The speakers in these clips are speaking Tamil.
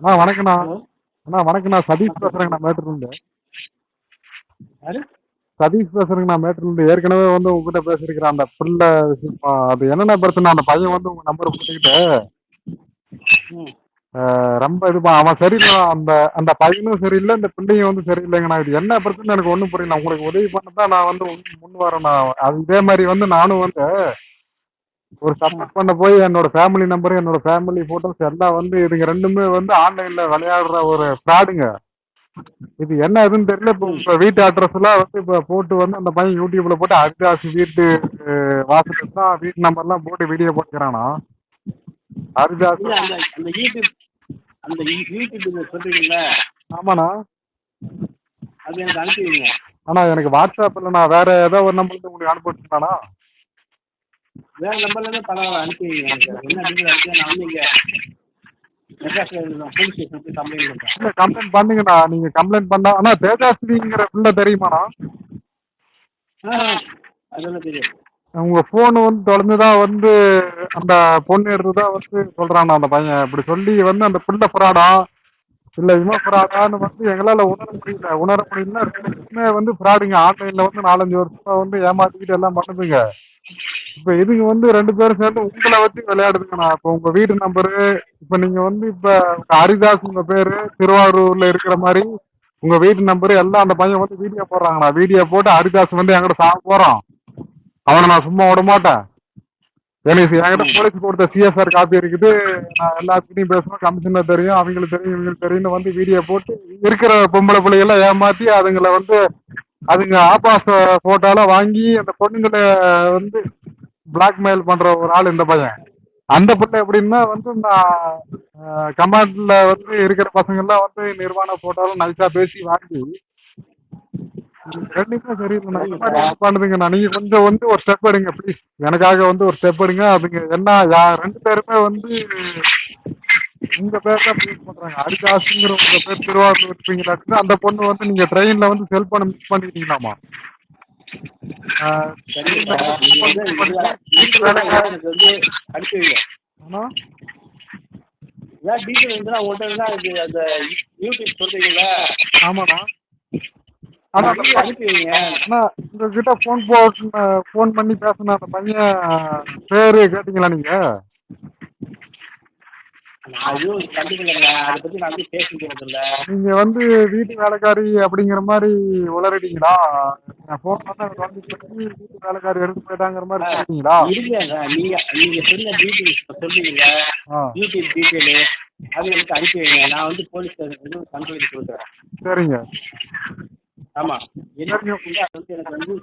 அண்ணா வணக்கண்ணா அண்ணா வணக்கண்ணா சதீஷ் பேசுகிறேங்கண்ணா மேட்டூர்லேருந்து யாரு? சதீஷ் பேசுகிறேங்கண்ணா மேட்டூர்லேருந்து ஏற்கனவே வந்து உங்ககிட்ட பேசியிருக்கிறேன். அந்த பிள்ளை விஷயமா அது என்னென்ன பிரச்சனை? அந்த பையன் வந்து உங்கள் நம்பரை கொடுத்துக்கிட்டு ரொம்ப இது ப- அவன் சரியில்லை. அந்த அந்த பையனும் சரியில்லை. இந்த பிள்ளையும் வந்து சரியில்லைங்கண்ணா. இது என்ன பிரச்சனை? எனக்கு ஒன்றும் புரியல. உங்களுக்கு உதவி பண்ண தான் நான் வந்து முன் முன் வரேண்ணா அது இதே மாதிரி வந்து நானும் வந்து ஒரு சப்மிட் பண்ண போய் என்னோட ஃபேமிலி நம்பரு என்னோட ஃபேமிலி ஃபோட்டோஸ் எல்லாம் வந்து இதுங்க ரெண்டுமே வந்து ஆன்லைனில் விளையாடுற ஒரு ஃப்ராடுங்க இது என்ன இதுன்னு தெரியல. இப்போ இப்போ வீட்டு அட்ரஸ் எல்லாம் வந்து இப்போ போட்டு வந்து அந்த பையன் யூடியூப்ல போட்டு அரிதாஸ் வீட்டு வாசல் தான் வீட்டு நம்பர்லாம் போட்டு வீடியோ போட்டுக்கிறானா? அரிதாஸ் அந்த யூடியூப் அந்த யூடியூப் சொல்றீங்கல்ல? ஆமாண்ணா. அது எனக்கு அனுப்பி வைங்க அண்ணா எனக்கு வாட்ஸ்அப்பில் நான் வேற ஏதோ ஒரு நம்பருக்கு உங்களுக்கு அனுப்பிட்டுருந்தாண்ணா வேற நம்பர்ல இருந்து பரவாயில்ல அனுப்பி வைங்க என்ன இருக்கு நான் வந்து இங்க கம்ப்ளைண்ட் பண்ணுங்கண்ணா நீங்கள் கம்ப்ளைண்ட் பண்ணா அண்ணா தேஜாஸ்ரீங்கிற பிள்ளை தெரியுமாண்ணா? உங்கள் ஃபோனு வந்து தொடர்ந்து தான் வந்து அந்த பொண்ணு எடுத்து தான் வந்து சொல்கிறாண்ணா அந்த பையன். இப்படி சொல்லி வந்து அந்த பிள்ளை ஃப்ராடா? இல்லை இவன் ஃப்ராடான்னு வந்து எங்களால் உணர முடியல. உணர முடியலன்னா வந்து ஃப்ராடுங்க ஆன்லைனில் வந்து நாலஞ்சு வருஷமா வந்து ஏமாற்றிக்கிட்டு எல்லாம் பண்ணுதுங்க. இப்போ இதுங்க வந்து ரெண்டு பேரும் சேர்ந்து உங்களை வச்சு விளையாடுதுங்கண்ணா? இப்போ உங்கள் வீட்டு நம்பரு இப்போ நீங்கள் வந்து இப்போ ஹரிதாஸ் உங்கள் பேர் திருவாரூரில் இருக்கிற மாதிரி உங்கள் வீட்டு நம்பரு எல்லாம் அந்த பையன் வந்து வீடியோ போடுறாங்கண்ணா. வீடியோ போட்டு ஹரிதாஸ் வந்து என்கிட்ட சாக போகிறான் அவனை நான் சும்மா விட மாட்டேன். எனக்கு என்கிட்ட போலீஸ் கொடுத்த சிஎஸ்ஆர் காப்பி இருக்குது. நான் எல்லாத்துக்கிட்டையும் பேசுவேன் கமிஷனர் தெரியும் அவங்களுக்கு தெரியும் இவங்களுக்கு தெரியும்னு வந்து வீடியோ போட்டு இருக்கிற பொம்பளை பிள்ளைகள்லாம் ஏமாற்றி அதுங்களை வந்து அதுங்க ஆபாச ஃபோட்டோலாம் வாங்கி அந்த பொண்ணுங்களை வந்து பிளாக்மெயில் பண்ணுற ஒரு ஆள் இந்த பையன். அந்த பிள்ளை எப்படின்னா வந்து நான் கமாண்டில் வந்து இருக்கிற பசங்கள்லாம் வந்து நிர்வாண போட்டாலும் நைஸாக பேசி வாங்கி கண்டிப்பா சரி இந்த மாதிரி பண்ணுதுங்கண்ணா நீங்கள் கொஞ்சம் வந்து ஒரு ஸ்டெப் எடுங்க ப்ளீஸ் எனக்காக வந்து ஒரு ஸ்டெப் எடுங்க. அதுங்க என்ன யா ரெண்டு பேருமே வந்து உங்க பேர் தான் யூஸ் பண்றாங்க. ஹரிதாஸுங்கிற உங்க பேர் திருவாரூர் இருப்பீங்களாட்டு அந்த பொண்ணு வந்து நீங்க ட்ரெயின்ல வந்து செல்போனை மிஸ் பண்ணிட்டீங்களாமா? ஆமாண்ணா. உங்ககிட்ட ஃபோன் போட்டு ஃபோன் பண்ணி பேசின அந்த பையன் பேரு கேட்டீங்களா நீங்க நான் எதுவும் கண்டுக்கலைங்க அதை பத்தி நான் வந்து பேச முடியாதுல்ல நீங்க வந்து வீட்டு வேலைக்காரி அப்படிங்கிற மாதிரி உளறிட்டீங்களா? நான் ஃபோன் பண்ண வந்து வீட்டு வேலைக்காரி எடுத்து போயிட்டாங்கிற மாதிரி சொல்லிட்டீங்களா இல்லைங்க. நீங்க நீங்க சொன்ன டீட்டெயில்ஸ் ஆ. யூடியூப் டீட்டெயிலு அது எனக்கு அனுப்பி வைங்க. நான் வந்து போலீஸ் கம்ப்ளைண்ட் கொடுக்குறேன். சரிங்க. ஆமா. என்ன எனக்கு வந்து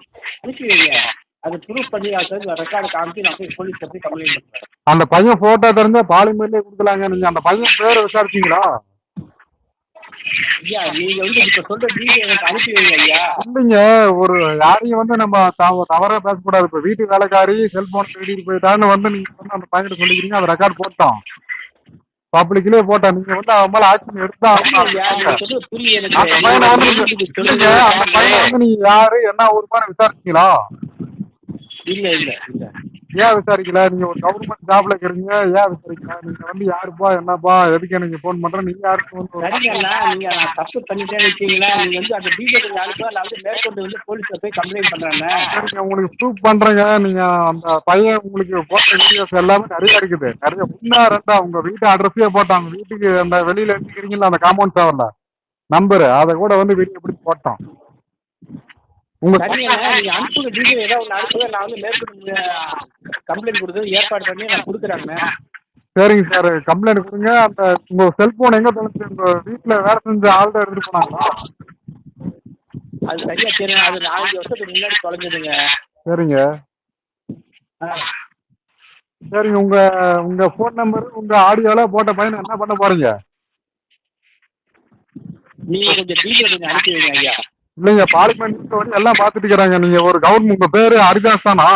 அனுப்பி வைங்க. அது ப்ரூஃப் பண்ணி அது ரெக்கார்டு காமிச்சு நான் போய் போலீஸ் போய் கம்ப்ளைண்ட் பண்ணுறேன் அந்த பையன் போட்டோ தெரிஞ்சா பாலிமர்லயே கொடுக்கலாங்க நீங்க அந்த பையன் பேரை விசாரிச்சீங்களா? ஐயா நீங்க வந்து இப்போ சொல்ற டீட்டெயில் எனக்கு அனுப்பி வைங்க ஐயா. இல்லைங்க. ஒரு யாரையும் வந்து நம்ம தவ- தவறா பேசக்கூடாது. இப்போ வீட்டு வேலைக்காரி செல்போன் தேடிட்டு போயிட்டான்னு வந்து நீங்க வந்து அந்த பையன்கிட்ட சொல்லிக்கிறீங்க. அதை ரெக்கார்ட் போட்டோம். பப்ளிக்லயே போட்டோம். நீங்க வந்து அவன் மேல ஆக்ஷன் எடுத்தா நீங்க அந்த பையனை வந்து நீங்க நீங்க- அந்த பையனை வந்து நீங்க யாரு என்ன ஒரு மாதிரி விசாரிச்சீங்களா? இல்ல இல்ல. இல்ல ஏன் விசாரிக்கல? நீங்க ஒரு கவர்மெண்ட் ஜாப்ல இருக்கிறீங்க. ஏன் விசாரிக்கல? நீங்க வந்து யாருப்பா என்னப்பா எதுக்கு எனக்கு ஃபோன் பண்றேன் நீங்க யாருக்கு வந்து நீங்க தப்பு பண்ணிட்டேன்னு வச்சீங்களா நீங்க வந்து அந்த டீட்டெயில் அனுப்ப நான் வந்து மேற்கொண்டு வந்து போலீஸ்ல போய் கம்ப்ளைண்ட் பண்றேண்ணே சரிங்க உங்களுக்கு ப்ரூவ் பண்றேங்க. நீங்க அந்த பையன் உங்களுக்கு போட்ட வீடியோஸ் எல்லாமே நிறைய இருக்குது. நிறைய ஒன்னா ரெண்டா உங்க வீட்டு அட்ரஸே போட்டாங்க. வீட்டுக்கு அந்த வெளியில எடுத்துக்கிறீங்களா அந்த காம்பவுண்ட் சேவர்ல நம்பரு அதை கூட வந்து வீடியோ பிடிச்சி போட்டோம். உங்க நீங்க அனுப்புங்க டீட்டெயில் ஏதாவது ஒன்று அனுப்புங்க. நான் வந்து மேற்கொண்டு கம்ப்ளைண்ட் கொடுத்து ஏற்பாடு பண்ணி நான் கொடுக்குறேண்ணே சரிங்க சார் கம்ப்ளைண்ட் கொடுங்க. அந்த உங்க செல்போன் எங்க தொலைச்சு உங்க வீட்டுல வேலை செஞ்ச ஆள்கிட்ட எடுத்துட்டு போனாங்களா? அது சரியா தெரியும் அது நாலஞ்சு வருஷத்துக்கு முன்னாடி தொலைஞ்சதுங்க. சரிங்க. சரிங்க உங்க உங்க ஃபோன் நம்பர் உங்க ஆடியோல போட்ட பையனை என்ன பண்ண போறீங்க? நீங்க கொஞ்சம் டீட்டெயில் கொஞ்சம் அனுப்பி வைங்க ஐயா. இல்லைங்க பார்லிமெண்ட் எல்லாம் பார்த்துட்டு இருக்கிறாங்க. நீங்க ஒரு கவர்மெண்ட் உங்க பேரு ஹரிதாஸ் தானா?